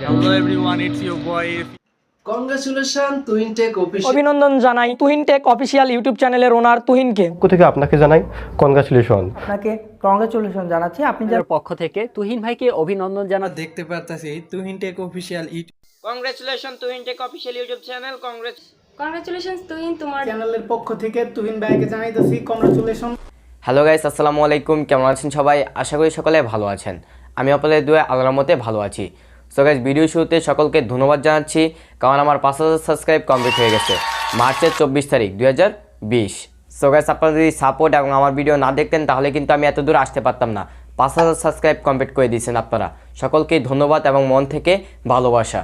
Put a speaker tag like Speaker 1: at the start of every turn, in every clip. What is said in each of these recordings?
Speaker 1: Hello everyone, it's your boy.
Speaker 2: Congratulation twin tech office
Speaker 3: অভিনন্দন জানাই Tuhin tech official YouTube চ্যানেলের ওনার তুহিনকে।
Speaker 4: থেকে আপনাকে জানাই? কনগ্রাচুলেশন
Speaker 5: আপনাকে কংগ্রেচুলেশন জানাচ্ছি। আপনি যে
Speaker 6: পক্ষ থেকে তুহিন ভাইকে অভিনন্দন জানাচ্ছি
Speaker 1: দেখতে পারতাছি Tuhin tech official YouTube
Speaker 3: congratulation Tuhin tech official YouTube channel congress
Speaker 7: congratulations Tuhin তোমার
Speaker 8: চ্যানেলের পক্ষ থেকে তুহিন ভাইকে জানাইতেছি কংগ্রাচুলেশন
Speaker 9: হ্যালো গাইস আসসালামু আলাইকুম কেমন আছেন সবাই? আশা করি সকলে ভালো আছেন। আমি আপনাদের দুয়ে আল্লাহর মতে ভালো আছি। সো গাইস ভিডিও শুরুতে সকলকে ধন্যবাদ জানাচ্ছি। কারণ আমার পাঁচ হাজার সাবস্ক্রাইব কমপ্লিট হয়ে গেছে। মার্চের চব্বিশ তারিখ, দুই হাজার বিশ। সো গাইস আপনারা যদি সাপোর্ট এবং আমার ভিডিও না দেখতেন, তাহলে কিন্তু আমি এত দূর আসতে পারতাম না। পাঁচ হাজার সাবস্ক্রাইব কমপ্লিট করে দিয়েছেন আপনারা। সকলকেই ধন্যবাদ এবং মন থেকে ভালোবাসা।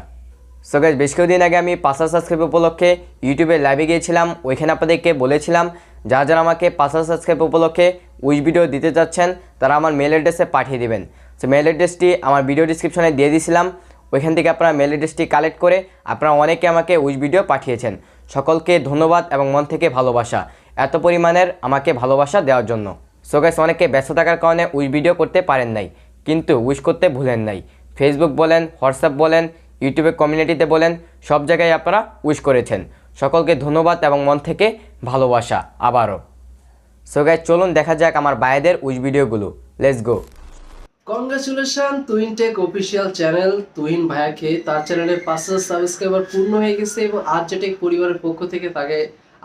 Speaker 9: সো গাইজ বেশ কিছুদিন আগে আমি পাঁচ হাজার সাবস্ক্রাইব উপলক্ষে ইউটিউবে লাইভে গিয়েছিলাম। ওইখানে আপনাদেরকে বলেছিলাম, যারা যারা আমাকে পাঁচ হাজার সাবস্ক্রাইব উপলক্ষে উইচ ভিডিও দিতে চাচ্ছেন, তারা আমার মেল অ্যাড্রেসে পাঠিয়ে দেবেন। সো মেল অ্যাড্রেসটি আমার ভিডিও ডিসক্রিপশনে দিয়ে দিয়েছিলাম ওইখান থেকে আপনারা মেল অ্যাড্রেসটি কালেক্ট করে আপনারা অনেকে আমাকে উইচ ভিডিও পাঠিয়েছেন। সকলকে ধন্যবাদ এবং মন থেকে ভালোবাসা। এত পরিমাণের আমাকে ভালোবাসা দেওয়ার জন্য। সো গাইস অনেকে ব্যস্ত থাকার কারণে উইচ ভিডিও করতে পারেন নাই, কিন্তু উইশ করতে ভুলেন নাই। ফেসবুক বলেন হোয়াটসঅ্যাপ বলেন ইউটিউবে কমিউনিটিতে বলেন, সব জায়গায় আপনারা উইশ করেছেন। সকলকে ধন্যবাদ এবং মন থেকে ভালোবাসা আবারও। সো গাইজ চলুন দেখা যাক আমার বাইদের উইশ ভিডিওগুলো let's go
Speaker 2: congratulation twin tech official channel Tuhin ভাইয়াকে তার চ্যানেলে পাঁচ হাজার সাবস্ক্রাইবার পূর্ণ হয়ে গেছে এবং আর্জেটেক পরিবারের পক্ষ থেকে তাকে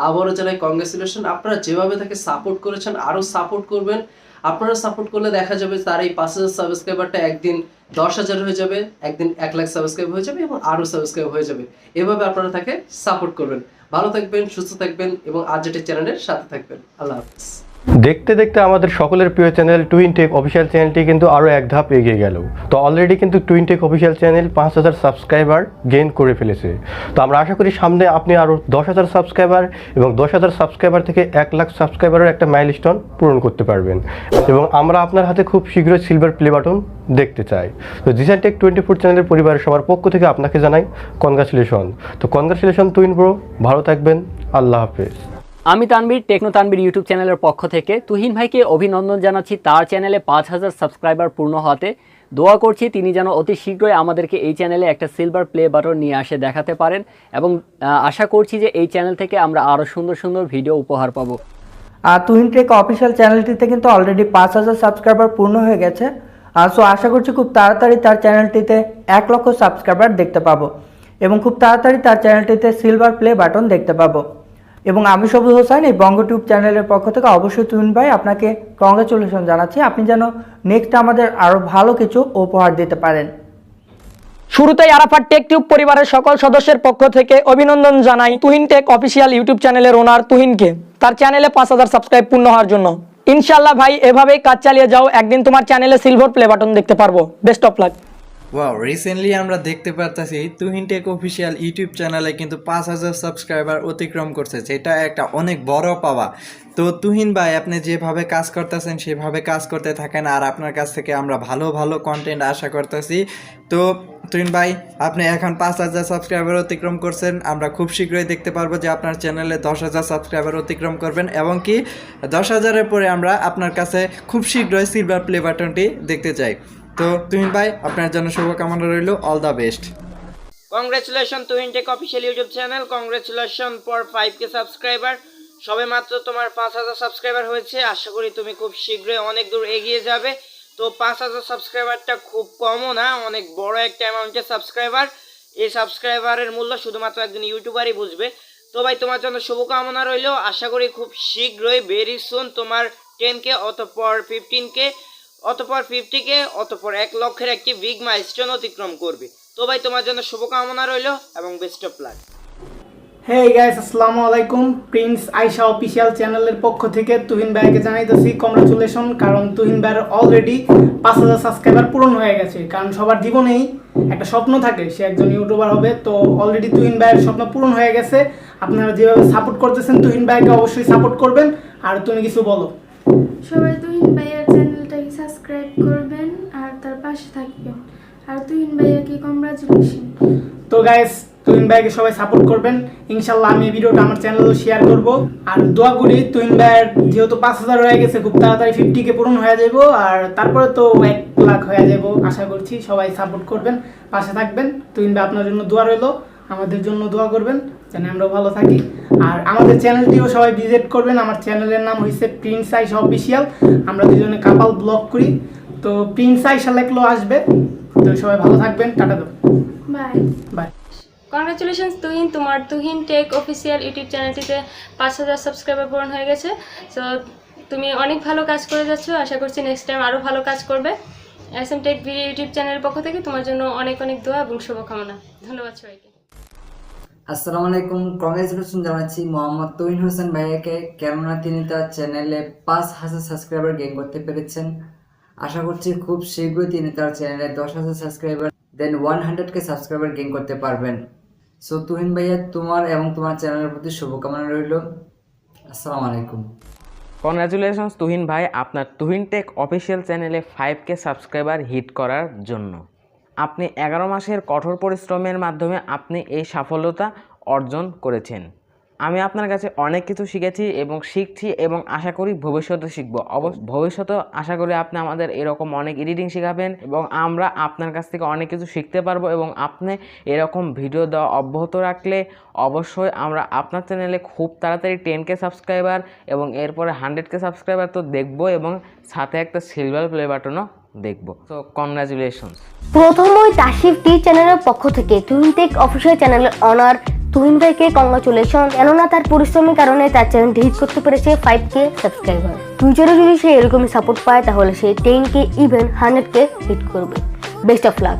Speaker 2: আবারও জানাই কংগ্রেচুলেশন আপনারা যেভাবে তাকে সাপোর্ট করেছেন, আরও সাপোর্ট করবেন। আপনারা সাপোর্ট করলে দেখা যাবে তার এই পাঁচ হাজার সাবস্ক্রাইবারটা একদিন দশ হাজার হয়ে যাবে, একদিন এক লাখ সাবস্ক্রাইব হয়ে যাবে এবং আরও সাবস্ক্রাইব হয়ে যাবে। এভাবে আপনারা তাকে সাপোর্ট করবেন। ভালো থাকবেন, সুস্থ থাকবেন এবং আর্জেটেক চ্যানেলের সাথে থাকবেন। আল্লাহ হাফিজ।
Speaker 4: দেখতে দেখতে আমাদের সকলের প্রিয় চ্যানেল টুইন টেক অফিসিয়াল চ্যানেলটি কিন্তু আরও এক ধাপ এগিয়ে গেল। তো অলরেডি কিন্তু টুইন টেক অফিসিয়াল চ্যানেল পাঁচ হাজার সাবস্ক্রাইবার গেইন করে ফেলেছে। তো আমরা আশা করি সামনে আপনি আরও দশ হাজার সাবস্ক্রাইবার এবং দশ হাজার সাবস্ক্রাইবার থেকে এক লাখ সাবস্ক্রাইবারের একটা মাইলস্টোন পূরণ করতে পারবেন। এবং আমরা আপনার হাতে খুব শীঘ্রই সিলভার প্লে বাটন দেখতে চাই। তো জিসান টেক টোয়েন্টি ফোর চ্যানেলের পরিবারের সবার পক্ষ থেকে আপনাকে জানাই কনগ্রাচুলেশন তো কনগ্রাচুলেশন টুইন ব্রো ভালো থাকবেন, আল্লাহ হাফেজ।
Speaker 6: আমি তানবীর টেকনো তানবীর ইউটিউব চ্যানেলের পক্ষ থেকে তুহিন ভাইকে অভিনন্দন জানাচ্ছি। তার চ্যানেলে পাঁচ হাজার সাবস্ক্রাইবার পূর্ণ হতে দোয়া করছি তিনি যেন অতি শীঘ্রই আমাদেরকে এই চ্যানেলে একটা সিলভার প্লে বাটন নিয়ে আসে দেখাতে পারেন এবং আশা করছি যে এই চ্যানেল থেকে আমরা আরও সুন্দর সুন্দর ভিডিও উপহার পাবো।
Speaker 5: আর তুহিন টেক অফিসিয়াল চ্যানেলটিতে কিন্তু অলরেডি পাঁচ হাজার সাবস্ক্রাইবার পূর্ণ হয়ে গেছে। সো আশা করছি খুব তাড়াতাড়ি তার চ্যানেলটিতে এক লক্ষ সাবস্ক্রাইবার দেখতে পাবো এবং খুব তাড়াতাড়ি তার চ্যানেলটিতে সিলভার প্লে বাটন দেখতে পাবো। এবং আমি সবুজ হোসেন এই বঙ্গ টিউব চ্যানেলের পক্ষ থেকে অবশ্যই তুহিন ভাই আপনাকে কংগ্রেচুলেশন জানাচ্ছি। আপনি যেন নেক্সট আমাদের আরও ভালো কিছু উপহার দিতে পারেন।
Speaker 3: শুরুতেই আরাফাত টেক টিউব পরিবারের সকল সদস্যের পক্ষ থেকে অভিনন্দন জানাই তুহিন টেক অফিসিয়াল ইউটিউব চ্যানেলের ওনার তুহিনকে। তার চ্যানেলে পাঁচ হাজার সাবস্ক্রাইব পূর্ণ হওয়ার জন্য। ইনশাল্লাহ ভাই, এভাবেই কাজ চালিয়ে যাও। একদিন তোমার চ্যানেলে সিলভার প্লে বাটন দেখতে পারব। Best of luck
Speaker 1: wow recently আমরা দেখতে পারতাছি তুহিন টেক অফিসিয়াল ইউটিউব চ্যানেলে কিন্তু পাঁচ হাজার সাবস্ক্রাইবার অতিক্রম করছে, যেটা একটা অনেক বড় পাওয়া। তো তুহিন ভাই, আপনি যেভাবে কাজ করতেছেন, সেভাবে কাজ করতে থাকেন আর আপনার কাছ থেকে আমরা ভালো ভালো কন্টেন্ট আশা করতেছি। তো তুহিন ভাই, আপনি এখন পাঁচ হাজার সাবস্ক্রাইবার অতিক্রম করছেন। আমরা খুব শীঘ্রই দেখতে পারব যে আপনার চ্যানেলে দশ হাজার সাবস্ক্রাইবার অতিক্রম করবেন এবং কি দশ হাজারের পরে আমরা আপনার কাছে খুব শীঘ্রই সিলভার প্লে বাটনটি দেখতে চাই। তো তুহিন ভাই, আপনার জন্য শুভকামনা রইল। All the best
Speaker 3: congratulation Tuhin tech official YouTube channel congratulation for five K subscriber সবে মাত্র তোমার পাঁচ হাজার সাবস্ক্রাইবার হয়েছে। আশা করি তুমি খুব শীঘ্রই অনেক দূর এগিয়ে যাবে। তো পাঁচ হাজার সাবস্ক্রাইবারটা খুব কমও না, অনেক বড় একটা অ্যামাউন্টের সাবস্ক্রাইবার এই সাবস্ক্রাইবারের মূল্য শুধুমাত্র একজন ইউটিউবারই বুঝবে। তো ভাই, তোমার জন্য শুভকামনা রইল। আশা করি খুব শীঘ্রই ভেরি সুন তোমার টেন কে অতপর ফিফটিন কে অতপর ফিফটি কে অতপর এক লক্ষের একটি বিগ মাইলস্টোন অতিক্রম করবে। তো ভাই তোমার জন্য শুভকামনা রইল এবং best of luck
Speaker 8: hey guys আসসালামু আলাইকুম। প্রিন্স আইসা অফিসিয়াল চ্যানেলের পক্ষ থেকে তুহিন ভাইকে জানাইতেছি কংগ্রাচুলেশন কারণ তুহিন ভাইয়ের অলরেডি পাঁচ হাজার সাবস্ক্রাইবার পূরণ হয়ে গেছে। কারণ সবার জীবনেই একটা স্বপ্ন থাকে সে একজন ইউটিউবার হবে। তো অলরেডি তুহিন ভাইয়ের স্বপ্ন পূরণ হয়ে গেছে। আপনারা যেভাবে সাপোর্ট করতেছেন তুহিন ভাইকে অবশ্যই সাপোর্ট করবেন। আর তুমি কিছু বলো।
Speaker 7: সবাই তুহিন ভাইয়ার চ্যানেলটাকে সাবস্ক্রাইব করবেন আর তার পাশে থাকবেন। আর তুহিন ভাইয়াকে কংগ্রাচুলেশন
Speaker 8: তো গাইস তুহিন ভাইকে সবাই সাপোর্ট করবেন। ইনশাল্লাহ আমি ভিডিওটা আমার চ্যানেলেও শেয়ার করব। আর দোয়া করি তুহিন ভাইয়ের যেহেতু পাঁচ হাজার হয়ে গেছে, খুব তাড়াতাড়ি ফিফটি কে পূরণ হয়ে যাব আর তারপরে তো এক লাখ হয়ে যাব আশা করছি সবাই সাপোর্ট করবেন, পাশে থাকবেন। তুহিন ভাই আপনার জন্য দোয়া রইল, আমাদের জন্য দোয়া করবেন, যেন আমরা ভালো থাকি। আর আমাদের চ্যানেলটিও সবাই ভিজিট করবেন। আমার চ্যানেলের নাম হয়েছে প্রিন্স আইসা অফিসিয়াল আমরা দুজনে কাপাল ব্লগ করি। তো প্রিন্স আইসা লেখলেও আসবে। তো সবাই ভালো থাকবেন। টাটা দাও
Speaker 7: বাই
Speaker 8: বাই
Speaker 10: কংগ্রাচুলেশনস তুহিন। তোমার তুহিন টেক অফিসিয়াল ইউটিউব চ্যানেলটিতে পাঁচ হাজার সাবস্ক্রাইবার পূরণ হয়ে গেছে। সো তুমি অনেক ভালো কাজ করে যাচ্ছ। আশা করছি নেক্সট টাইম আরও ভালো কাজ করবে। S M tech video YouTube চ্যানেলের পক্ষ থেকে তোমার জন্য অনেক অনেক দোয়া এবং শুভকামনা। ধন্যবাদ সবাইকে।
Speaker 11: আসসালামু আলাইকুম কংগ্রেচুলেশন জানাচ্ছি মোহাম্মদ তৈন হোসেন ভাইয়াকে। কেননা তিনি তার চ্যানেলে পাঁচ হাজার সাবস্ক্রাইবার গেইন করতে পেরেছেন। আশা করছি খুব শীঘ্রই তিনি তার চ্যানেলে দশ হাজার subscriber then one hundred K subscriber gain করতে পারবেন। সো তুহিন ভাইয়া, তোমার এবং তোমার চ্যানেলের প্রতি শুভকামনা রইল। আসসালামু আলাইকুম।
Speaker 12: কংগ্রাচুলেশনস তুহিন ভাই, আপনার তুহিন টেক অফিসিয়াল চ্যানেলে ফাইভ কে সাবস্ক্রাইবার হিট করার জন্য। আপনি এগারো মাসের কঠোর পরিশ্রমের মাধ্যমে আপনি এই সাফল্যতা অর্জন করেছেন। আমি আপনার কাছে অনেক কিছু শিখেছি এবং শিখছি এবং আশা করি ভবিষ্যতে শিখব। অবশ্য ভবিষ্যতে আশা করি আপনি আমাদের এরকম অনেক এডিটিং শেখাবেন এবং আমরা আপনার কাছ থেকে অনেক কিছু শিখতে পারব এবং আপনি এরকম ভিডিও দেওয়া অব্যাহত রাখলে অবশ্যই আমরা আপনার চ্যানেলে খুব তাড়াতাড়ি টেন কে সাবস্ক্রাইবার এবং এরপরে হান্ড্রেড কে সাবস্ক্রাইবার তো দেখব এবং সাথে একটা সিলভার প্লে বাটনও দেখব। তো কংগ্রাচুলেশনস
Speaker 13: প্রথমই তাসিফ টি চ্যানেলের পক্ষ থেকে তুহিন টেক অফিসিয়াল চ্যানেলের অনার তুহিন ভাইকে কংগ্রাচুলেশন কেননা তার পরিশ্রমের কারণে তার চ্যানেলটি হিট করতে পেরেছে ফাইভ কে সাবস্ক্রাইবার ফিউচারে যদি সে এরকমই সাপোর্ট পায় তাহলে সে ten K even hundred K hit করবে। বেস্ট অফ লাক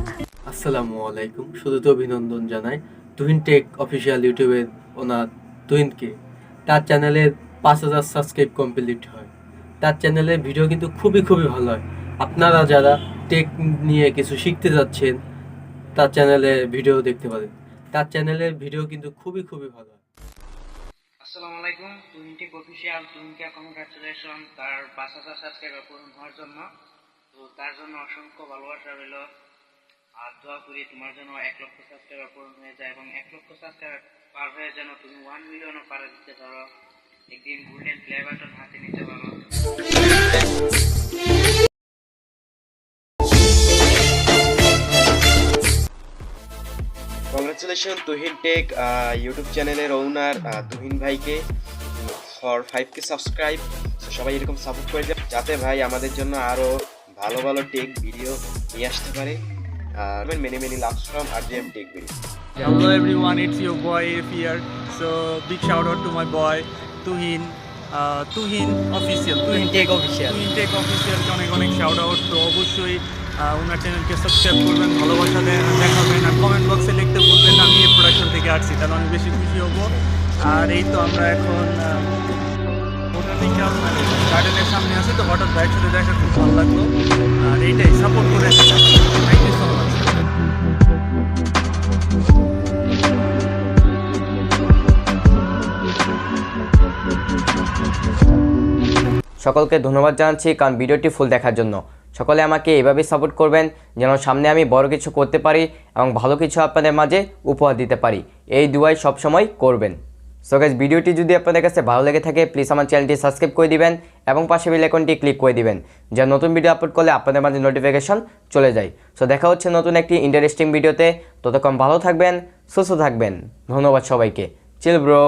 Speaker 14: আসসালামু আলাইকুম। শুধু তো অভিনন্দন জানাই তুহিন টেক অফিসিয়াল ইউটিউবের ওনার তুহিনকে তার চ্যানেলে পাঁচ হাজার সাবস্ক্রাইব কমপ্লিট হয়। তার চ্যানেলের ভিডিও কিন্তু খুবই খুবই ভালো হয়। আপনারা যারা টেক নিয়ে কিছু শিখতে যাচ্ছেন, তার চ্যানেলে ভিডিও দেখতে পারেন। তার চ্যানেলের ভিডিও কিন্তু খুবই খুবই ভালো
Speaker 15: আসসালামু আলাইকুম তুহিনটেক অফিসিয়াল তুহিনকে কংগ্রাচুলেশন, তার পাঁচ হাজার সাবস্ক্রাইবার পূরণ হওয়ার জন্য। তো তার জন্য অসংখ্য ভালোবাসা রইল। আর দোয়া করি তোমার জন্য এক লক্ষ সাবস্ক্রাইবার পূরণ হয়ে যায় এবং এক লক্ষ সাবস্ক্রাইবার পার হয়ে যেন তুমি ওয়ান মিলিয়নও পার দিতে পারো। একদিন গোল্ডেন প্লে বাটন হাতে নিতে পারো।
Speaker 16: কংগ্রেচুলেশন তুহিন টেক ইউটিউব চ্যানেলের ওনার তুহিন ভাইকে ফর ফাইভ কে সাবস্ক্রাইব সবাই এরকম সাপোর্ট করে দেন যাতে ভাই আমাদের জন্য আরও ভালো ভালো টেক ভিডিও নিয়ে আসতে পারে। আর many many love from R G M tech video
Speaker 17: Hello everyone, it's your boy If here. So big shout out to my boy Tuhin, uh, Tuhin official, Tuhin Tech official, Tuhin Tech official অনেক অনেক shout out তো অবশ্যই ওনার চ্যানেলকে subscribe করবেন ভালোবাসা দে- দেখাবেন আর comment বক্সে লিখতে বলবেন আমি এই প্রোডাকশন থেকে আসছি, তাহলে আমি বেশি খুশি হব। আর এই তো আমরা এখন গার্ডেনের সামনে আছি তো, হঠাৎ বাইক সাথে দেখা খুব ভালো লাগল। আর এইটাই সাপোর্ট করে
Speaker 12: সকলকে ধন্যবাদ জানাচ্ছি কারণ ভিডিওটি ফুল দেখার জন্য। সকলে আমাকে এভাবেই সাপোর্ট করবেন, যেন সামনে আমি বড় কিছু করতে পারি এবং ভালো কিছু আপনাদের মাঝে উপহার দিতে পারি। এই দুয়াই সবসময় করবেন। সো গাইজ ভিডিওটি যদি আপনাদের কাছে ভালো লেগে থাকে প্লিজ আমার চ্যানেলটি সাবস্ক্রাইব করে দিবেন এবং পাশে বেল আইকনটি ক্লিক করে দিবেন যা নতুন ভিডিও আপলোড করলে আপনাদের মাঝে নোটিফিকেশন চলে যায়। সো দেখা হচ্ছে নতুন একটি ইন্টারেস্টিং ভিডিওতে ততক্ষণ ভালো থাকবেন, সুস্থ থাকবেন। ধন্যবাদ সবাইকে। চিল ব্রো